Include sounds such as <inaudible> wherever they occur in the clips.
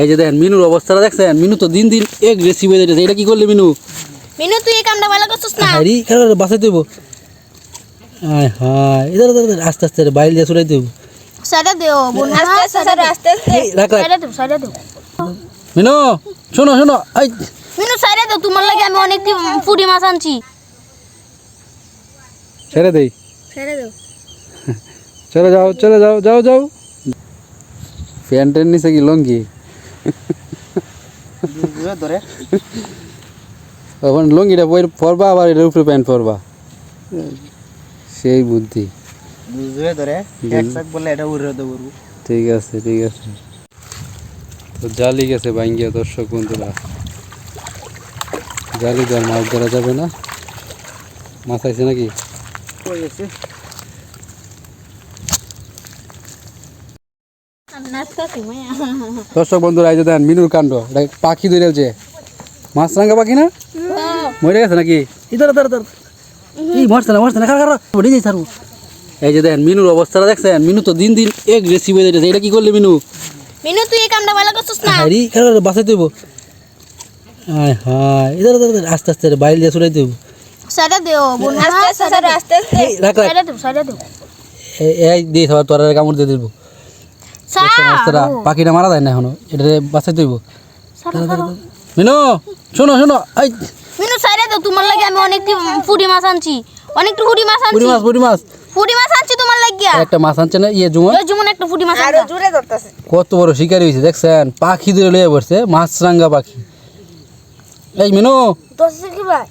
এই যে দেখেন মিনুর অবস্থাটা দেখছেন? মিনু তো দিন দিন এক রেসি হয়ে যাচ্ছে এটা কি করলে মিনু? মিনু তুই এই কামটা ভালো করছিস না? হারি খেলা বাসাই দেবো হায় হায় ইধার ইধার, আস্তে আস্তে বাইল দিয়ে চড়াই দেবো সাইডে দেও বোন। আস্তে আস্তে আস্তে আস্তে রাখ রাখ। সাইডে দেও সাইডে দেও। মিনু শোনো শোনো এই। মিনু সাইডে দেও তোমার লাগে আমি অনেক পুরি মাছ আনছি। ছেড়ে দেই। সাইডে দেও। চলে যাও চলে যাও যাও যাও। প্যান্টের নিচে কি লঙ্গি? ধরে। তখন লঙ্গিটা পর পরবা আবার এটার উপরে প্যান্ট পরবা। সেই বুদ্ধি। ধরে। বললে এটা ঠিক আছে ঠিক আছে। তো জালি গেছে ভাঙ্গিয়া দর্শক বন্ধুরা। জালি তো মাছ ধরা যাবে না। মাছ আইছে নাকি কই আছে নাস্তা তুমি দর্শক বন্ধুরা এই যে দেন মিনুর কাণ্ড। এটা পাখি ধরেছে মাছ রাঙ্গা পাখি না? মরে গেছে নাকি? ইধার এই মরছে না মরছে না খারা খারা বড়ি যাই সারু এই যে দেখেন মিনুর অবস্থাটা দেখছেন। মিনু তো দিন দিন এক হয়ে যাচ্ছে এটা কি করলে মিনু? মিনু তুই এই কামটা ভালো করছিস না? হারি খেলা বাসাই দেবো। হায় হায় ইধার আস্তে আস্তে বাইল দিয়ে চড়াই দেবো। দেও বোন। আস্তে আস্তে আস্তে আস্তে। রাখ রাখ। সাইডে দেও এই- এই দিয়ে সবার তোরা কামড় দিয়ে দেবো। পাখিটা মারা যায় না এখনও। এটা দেবো। মিনু শোনো শোনো এই। মিনু সাইডে দেও তোমার লাগে আমি অনেক পুরি মাছ আনছি। অনেক পুরি মাছ পুরি মাছ পুরি মাছ। পুরি মাছ আনছি তোমার লাগিয়া। একটা মাছ আনছে না ইয়ে জুমন? যেমন একটা পুরি মাছ আনছি। জুড়ে ধরতেছে। কত বড় শিকারি হয়েছে দেখছেন? পাখি ধরে লয়ে পড়ছে মাছরাঙ্গা পাখি। এই মিনু। দশে কি ভাই?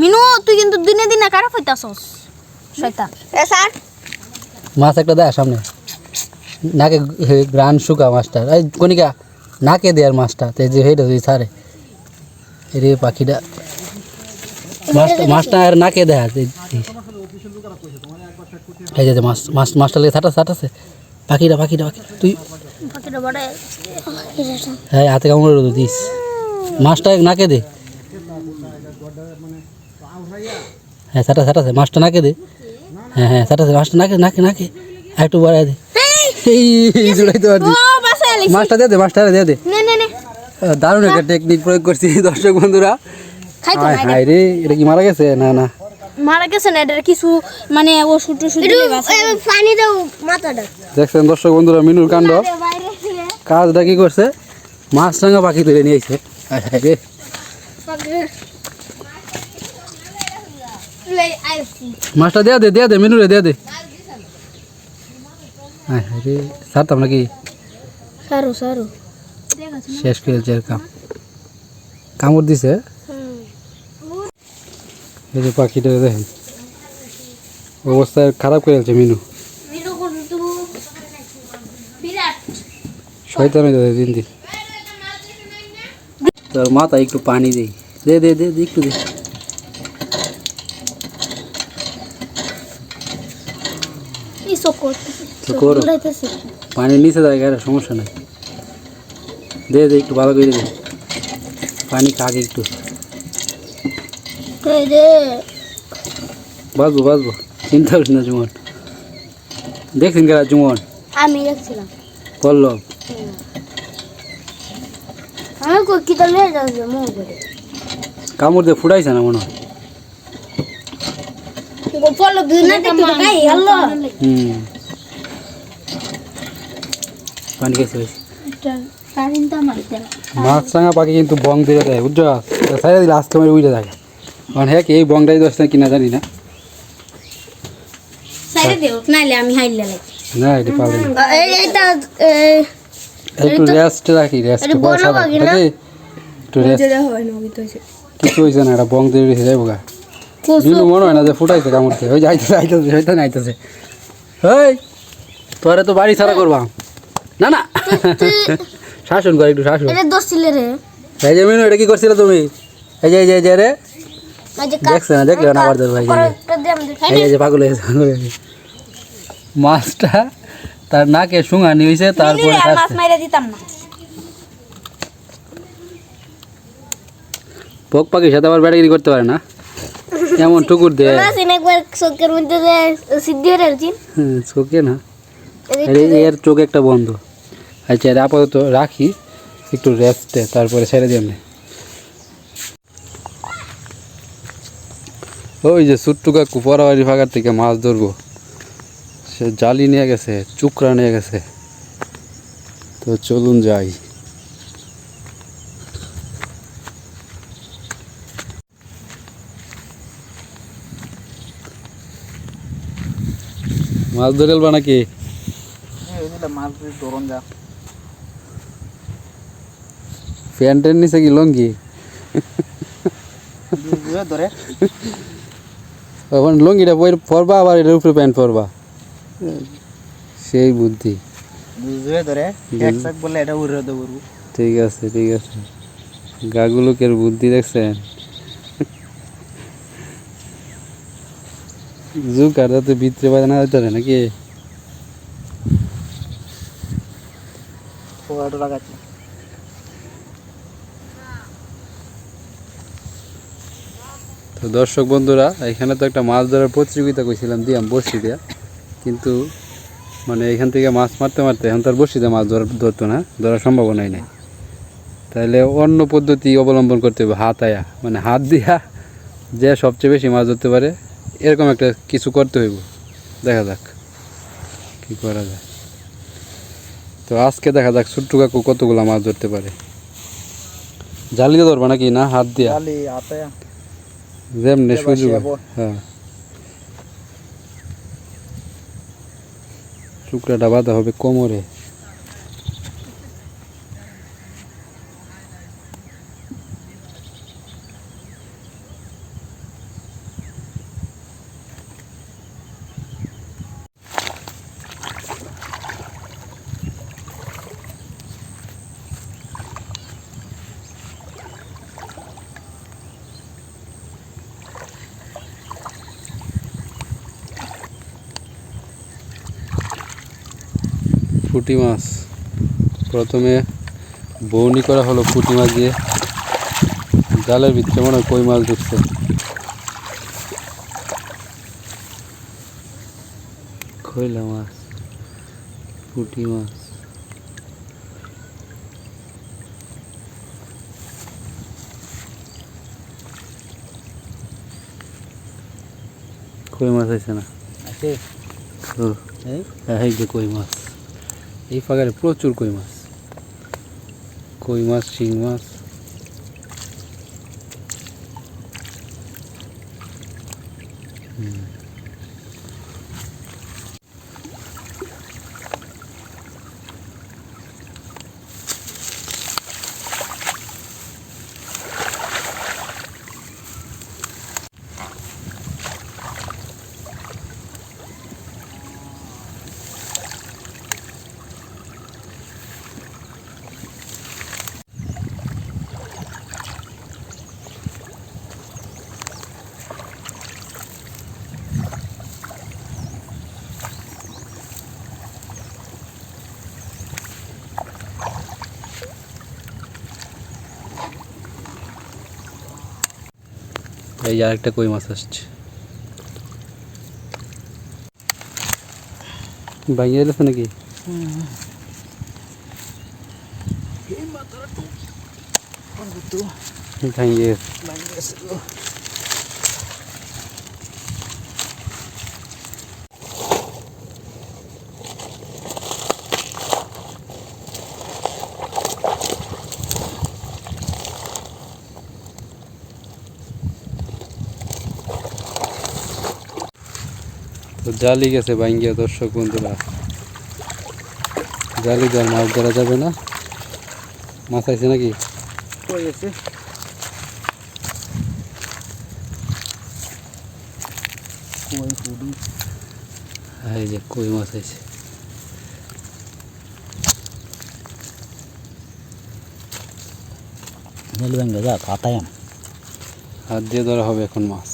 মিনু তুই কিন্তু দিনে দিনে কারা ফইতাছস শয়তান। এ স্যার। মাছ একটা দেয় সামনে। নাকে গ্রান শুকা মাছটা এই কনিকা নাকে দেয়ার মাছটা তো যে হেটা তুই সারে। রে পাখিটা। মাছটা মাছটা আর নাকে দেয় এই- যে মাছ মাছ মাছটা লেগে ছাটা ছাটাছে। পাখিটা পাখিটা পাখি তুই হ্যাঁ হাতে কামড়ে তো দিস। মাছটা নাকে দে। হ্যাঁ ছাটা ছাটাছে। মাছটা নাকে দে। হ্যাঁ হ্যাঁ ছাটাছে। মাছটা নাকে নাকে নাকে। আর একটু বাড়াই দে। এই জুড়াইতে বাসায় মাছটা দিয়ে দে মাছটা দিয়ে দে নে নে নে। দারুণ একটা টেকনিক প্রয়োগ করছি দর্শক বন্ধুরা। খাই তো হায় হায় রে এটা কি মারা গেছে? না না। মারা গেছে না এটার কিছু মানে ও শুটু শুটু পানি দাও মাথাটা। দেখছেন দর্শক বন্ধুরা মিনুর কাণ্ড। কাজটা কি করছে? মাছ রাঙা পাখি তুলে নিয়েছে হায় হায় রে। মাছটা দেয়া দে দেয়া দে মিনুরে দেয়া দে। হায় রে সারতাম নাকি সারু সারু। শেষ করেছে এর কাম। কামড় দিছে? এই যে পাখিটা দেখেন। অবস্থা খারাপ করে আছে মিনু। শয়তান হয়ে দিন দিন। তোর মাথা একটু পানি দেই দে দে দে একটু দে। সকট তো করো। পানির নিচে যায় গেলে সমস্যা নাই। দে দে একটু ভালো করে দে। পানি খাক একটু। বাঁচবো বাঁচবো চিন্তা করিস না জুমন। দেখছেন গেলা জুমন? আমি দেখছিলাম। পল্লব। আমি কই কি তালে যাচ্ছে মো করে কামড় দিয়ে ফুটাইছে না মনে হয়? হুম। পানি খেয়েছে মাছ রাঙা পাখি কিন্তু বং দিয়ে দেয় বুঝছ? সাইডে দিলে আজকে আমার উইটে থাকে। কারণ হ্যাঁ কি এই বংটাই দোষ না কিনা জানি না। এটি পাবে একটু রেস্ট রাখি রেস্ট একটু হয় কিছু হয়েছে না এটা বং দিয়ে রেখে যাইব গা। দিনু মনে হয় না যে ফুটাইছে ওই যাইতেছে আইতেছে আইতেছে তোরে তো বাড়ি ছাড়া করবা না না। শাসন কর একটু শাসন। এটা দোষ ছিল রে। এই যে মিনু এটা কি করছিলে তুমি? এই যে এই যে এই যে রে। দেখছে না দেখলে না আবার ভাই এই যে। পাগল হয়েছে পাগল হয়েছে মাছটা তার নাকে শুঙানি হয়েছে তারপরে মাছ মাইরা দিতাম না। পোক পাখির সাথে আবার ব্যাটাগিরি করতে পারে না। এমন টুকুর দেয়। চোখের মধ্যে সিদ্ধি হয়ে রয়েছি হুম, চোখে না। এর চোখ একটা বন্ধ। আচ্ছা এটা আপাতত রাখি, একটু রেস্টে তারপরে ছেড়ে দিয়ে আমি। ওই যে ছোট্টু কাকু পরাবাড়ি ফাঁকার থেকে মাছ ধরবো। সে জালি নিয়ে গেছে, চুকরা নিয়ে গেছে। তো চলুন যাই। মাছ ধরে নাকি? মাছ ধরন যা। প্যান্টের নিচে কি লঙ্গি? ধরে ধরে। এখন লঙ্গিটা পরে পরবা আবার এটার উপরে প্যান্ট পরবা। সেই বুদ্ধি। ধরে। ধরে এক শাক বললে এটা উড়ে দেবো ঠিক আছে ঠিক আছে। গাগুলোকের বুদ্ধি দেখছেন? জু কাটা তো ভিতরে বাজে না হইতে পারে নাকি? ফোয়াটো লাগাচ্ছি। তো দর্শক বন্ধুরা, এখানে তো একটা মাছ ধরার প্রতিযোগিতা করছিলাম, দিয়াম বসি দিয়া কিন্তু মানে এখান থেকে মাছ মারতে মারতে এখন তার বসিতে মাছ ধরা, ধরতো না, ধরার সম্ভাবনাই নেই। তাহলে অন্য পদ্ধতি অবলম্বন করতে হবে, হাত আয়া। মানে হাত দিয়া যে সবচেয়ে বেশি মাছ ধরতে পারে, এরকম একটা কিছু করতে হইব। দেখা যাক কি করা যায়। তো আজকে দেখা যাক ছোট্ট কাকু কতগুলো মাছ ধরতে পারে। জালি ধরবা নাকি না, হাত দিয়া? যেমনি সুযোগ। হ্যাঁ টুকরাটা বাঁধা হবে কোমরে পুঁটি মাছ। প্রথমে বৌনি করা হলো পুঁটি মাছ দিয়ে। জালের ভিতরে মনে হয় কই মাছ ঢুকছে। খইলা মাছ পুঁটি মাছ। কই মাছ আছে না? আছে? হ্যাঁ এই যে কই মাছ। এই ফাঁকারে প্রচুর কই মাছ। কই মাছ শিং মাছ। এই যে আরেকটা কই মাছ আসছে ভাঙিয়ে গেছে নাকি ভাঙিয়ে গেছে জালি গেছে ভাঙ্গিয়া দর্শক বন্ধুরা জালি দেওয়ার মাছ ধরা যাবে না। মাছ আছে? নাকি এই যে কই মাছ কাটায়াম হাত দিয়ে ধরা হবে এখন মাছ।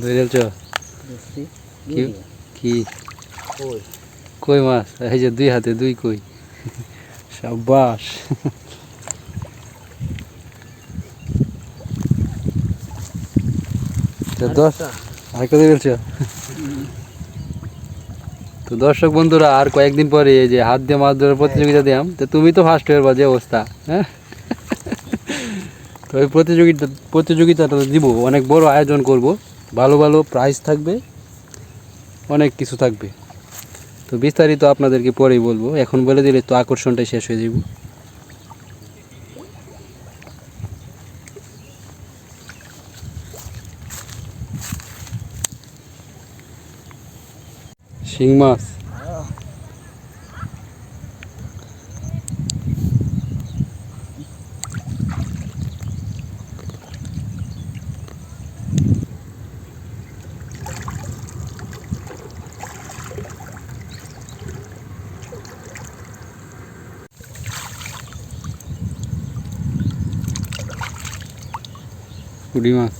ধরে ফেলছ? কি? কই? মাছ? এই যে দুই হাতে দুই কই। সাবাস তো দশ ফেলছ? তো দর্শক বন্ধুরা আর কয়েকদিন পরে এই যে হাত দিয়ে মাছ ধরার প্রতিযোগিতা দিলাম। তো তুমি তো ফার্স্ট হয়ে যে অবস্থা হ্যাঁ? ওই প্রতিযোগিতা, প্রতিযোগিতাটা দিব। অনেক বড় আয়োজন করব। ভালো ভালো প্রাইজ থাকবে। অনেক কিছু থাকবে। তো বিস্তারিত আপনাদেরকে পরেই বলব। এখন বলে দিলে তো আকর্ষণটাই শেষ হয়ে যাব শিং মাছ। পুঁটি মাছ।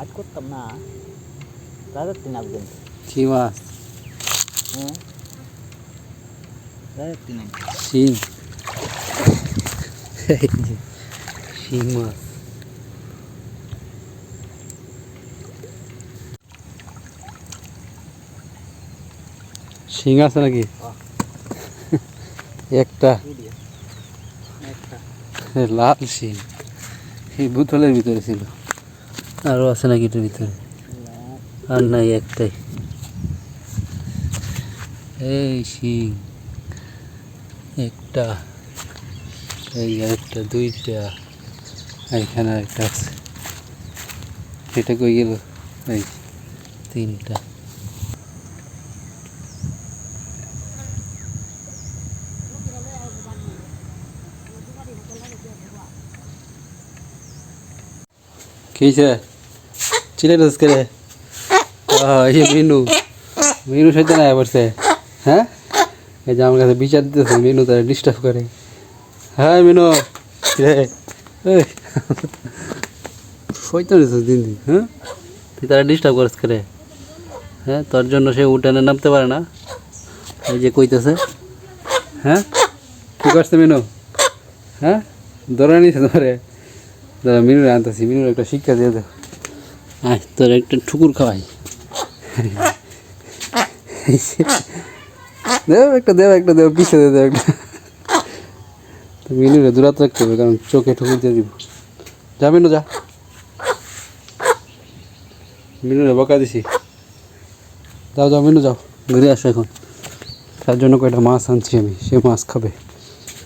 আজ করতাম না। রাজার তিন একদিন কি মাছ? হ্যাঁ রাজার তিন শিং। শিং মাছ। শিং আছে নাকি? একটা। লাল শিং। এই বোতলের ভিতরে ছিল। আরও আছে নাকি এটার ভিতরে? আর নাই একটাই। এই শিং। একটা। এই একটা দুইটা। এইখানে আরেকটা আছে। এটা কই গেল? এই তিনটা। কিছে চিলে রস করে। এই মিনু। মিনু সাথে না পড়ছে হ্যাঁ? এই যে আমার কাছে বিচার দিতেছে মিনু, তারা ডিস্টার্ব করে। হ্যাঁ মিনু। রে। সইতে দিন দিন হ্যাঁ? তুই তারা ডিস্টার্ব করিস করে হ্যাঁ তোর জন্য সে উঠানে নামতে পারে না। এই যে কইতেছে। হ্যাঁ? কি করছে মিনু? হ্যাঁ? ধরে নিছে ধরে দাদা, মিনুর আনতেছি। মিনুর একটা শিক্ষা দিয়ে দাও আয়, তোর একটা ঠুকুর খাওয়াই। দেও একটা দেও একটা, দেও, পিছে দিয়ে দেও একটা। মিনুরে দূরাত রাখতে হবে, কারণ চোখে ঠুকুর দিয়ে দিব। যা, মিনু, যা। মিনুরে বকা দিছি। যাও যাও, মিনু, যাও। ঘুরে আসো এখন। তার জন্য কয়টা মাছ আনছি আমি, সে মাছ খাবে।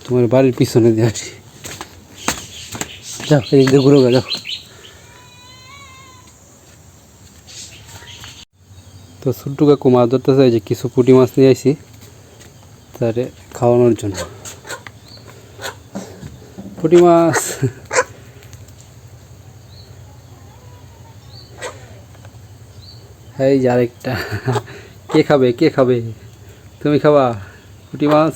তোমার বাড়ির পিছনে দিয়ে আসি। যাও তো ছোট্টু কাকু মাছ ধরতেছে, এই যে কিছু পুঁটি মাছ নিয়ে আইছি, তারে খাওয়ানোর জন্য। পুঁটি মাছ। এই যে আরেকটা। কে খাবে কে খাবে? তুমি খাবা পুঁটি মাছ?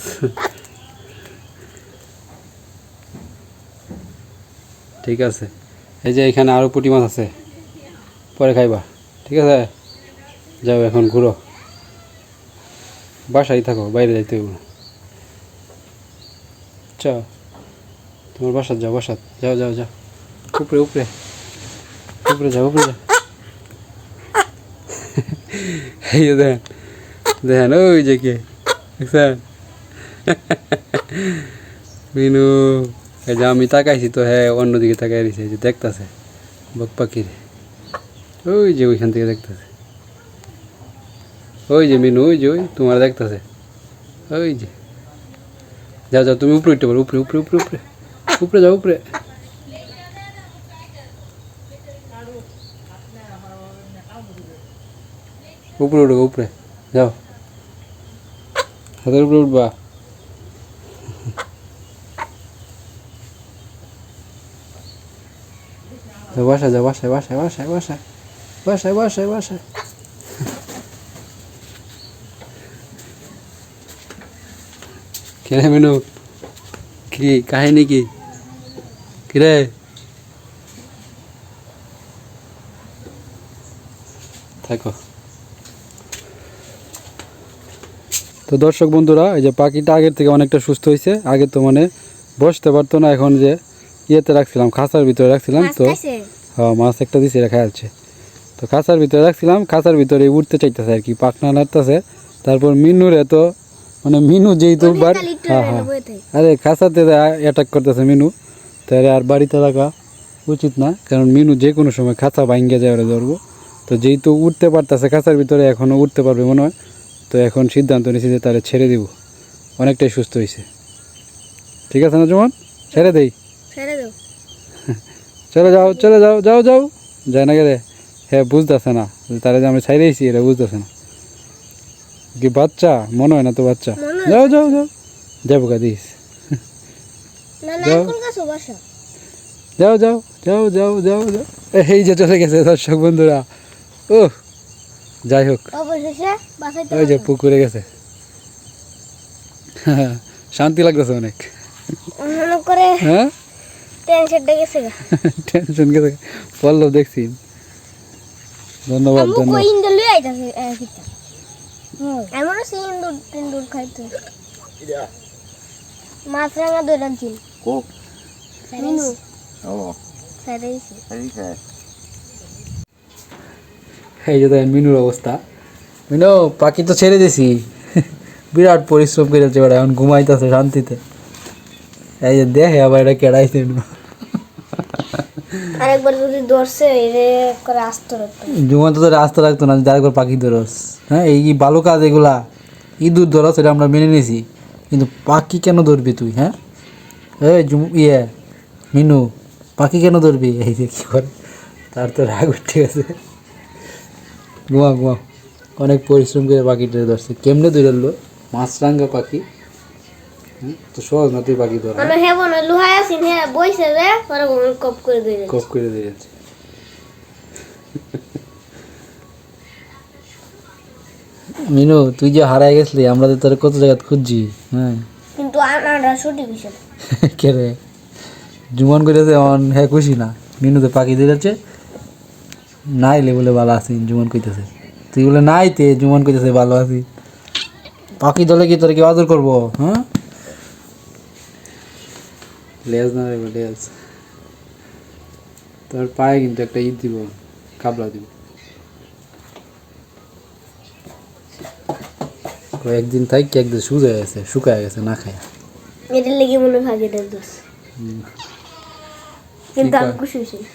ঠিক আছে। এই যে এখানে আরও পুঁটি মাছ আছে। পরে খাইবা। ঠিক আছে? যাও এখন ঘুরো। বাসায় থাকো, বাইরে যাইতে না। চাও তোমার বাসাত যাও বাসাত যাও যাও যাও। উপরে উপরে। উপরে যাও উপরে যাও। দেখেন। দেখেন, ওই যে কে? দেখছেন? মিনু। এই যে আমি তাকাইছি তো হ্যাঁ অন্যদিকে তাকাই রয়েছে এই যে দেখতাছে বক পাখির ওই যে ওইখান থেকে দেখতাছে ওই যে মিনু ওই যে ওই তোমার দেখতাছে ওই যে যাও যাও তুমি উপরে উঠতে পারো উপরে উপরে উপরে উপরে উপরে যাও উপরে উপরে উঠো উপরে যাও হাতের উপরে উঠবা বাসায় যা Ваша, Ваша, Ваша, Ваша. Ваша, Ваша, বাসায় কিরে মিনু কি কাহিনী কি কিরে থাকো তো দর্শক বন্ধুরা এই যে পাখিটা আগের থেকে অনেকটা সুস্থ হয়েছে আগে তো মানে বসতে পারতো না এখন যে ইয়েতে রাখছিলাম খাঁচার ভিতরে রাখছিলাম তো। হ্যাঁ মাছ একটা দিছে রেখা আছে তো খাঁচার ভিতরে রাখছিলাম খাঁচার ভিতরে উঠতে চাইতেছে আর কি পাখনা নাড়তেছে। তারপর মিনুরে তো মানে মিনু যেহেতু হ্যাঁ হ্যাঁ। আরে খাঁচাতে অ্যাটাক করতেছে মিনু তাহলে আর বাড়িতে রাখা উচিত না কারণ মিনু যে কোনো সময় খাঁচা ভাঙ্গে যায় ওরা ধরবো। তো যেহেতু উঠতে পারতেছে খাঁচার ভিতরে এখনও উঠতে পারবে মনে হয়। তো এখন সিদ্ধান্ত নিয়েছি যে তাহলে ছেড়ে দিব। অনেকটাই সুস্থ হয়েছে ঠিক আছে না জমান ছেড়ে দেই। চলে যাও চলে যাও যাও যাও। যায় না গেলে হ্যাঁ বুঝতেছে না। তারা যে আমরা ছাইরেছি এটা বুঝতেছে না। কি বাচ্চা? মনে হয় না তো বাচ্চা। যাও যাও যাও। যাব কা দিস। যাও। যাও যাও যাও যাও যাও এই যে চলে গেছে দর্শক বন্ধুরা। ও যাই হোক। ওই যে পুকুরে গেছে। শান্তি লাগতেছে অনেক। হ্যাঁ? টেনশনটা গেছে টেনশন গেছে। পল্লব দেখছি। ধন্যবাদ ধন্যবাদ। ইন্দুর লই আইতাছে? আমারও সেই ইন্দুর টিন্দুর খাইতে। মাছ রাঙা দই রাঁধছিল কোক ও। সাইরাইছি ঠিক আছে এই যে দেখেন মিনুর অবস্থা। মিনু পাখি তো ছেড়ে দিছি। বিরাট পরিশ্রম করেছে ওরা এখন ঘুমাইতেছে শান্তিতে। এই যে দেখে আবার এটা কেড়াইছে <laughs> আরেকবার যদি ধরছে এরে করে আসতে জুমান তো রাস্তা রাখতো না, যার একবার পাখি ধরস। হ্যাঁ এই ভালো কাজ এগুলা ইঁদুর ধরস, এটা আমরা মেনে নিয়েছি। কিন্তু পাখি কেন ধরবি তুই হ্যাঁ? এই জুম ইয়ে মিনু, পাখি কেন ধরবি? এই যে কী করে? তার তো রাগ উঠে গেছে। ঘুমা ঘুমা অনেক পরিশ্রম করে পাখিটা ধরছে। কেমনে ধরলো? মাছরাঙ্গা পাখি। তো সহজ না তুই পাখি ধরা মানে হে বনে লুহাই আছিন হে বইছে যে পরে কপ করে দিয়ে কপ করে দিয়েছে মিনু তুই যে হারাই গেছলি আমরা তো তোর কত জায়গা খুঁজছি হ্যাঁ? কিন্তু আনাটা ছুটি বিষয়। <laughs> কে রে? জুমন করেছে অন হ্যাঁ খুশি না। মিনু তো পাখি দিয়েছে নাইলে বলে ভালো আছি জুমন কইতেছে। তুই বলে নাই তে জুমন কইতেছে ভালো আছি। পাখি দলে কি তোর কি আদর করব হ্যাঁ? লেজ না রে লেজ। তোর পায়ে কিন্তু একটা ঈদ দিব কাবলা দিব। কয়েকদিন থাকি একদিন শুকায় গেছে শুকায় গেছে না খায়। এটার লেগে মনে ভাগে এটার দোষ। কিন্তু আমি খুশি হয়েছি। <laughs>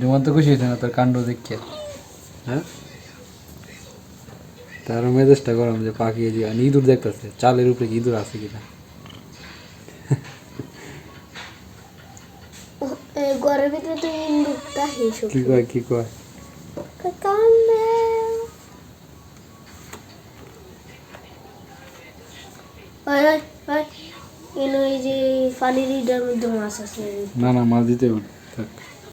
জুমান তো খুশি হয়েছে না তোর কাণ্ড দেখে। হ্যাঁ? তার মেজাজটা গরম যে পাকিয়ে দিয়ে আর ইঁদুর দেখতেছে চালের উপরে কি ইঁদুর আছে কিনা। ঘরের ভিতরে তো কি কয় কি কয়? না না মাছ দিতে থাক।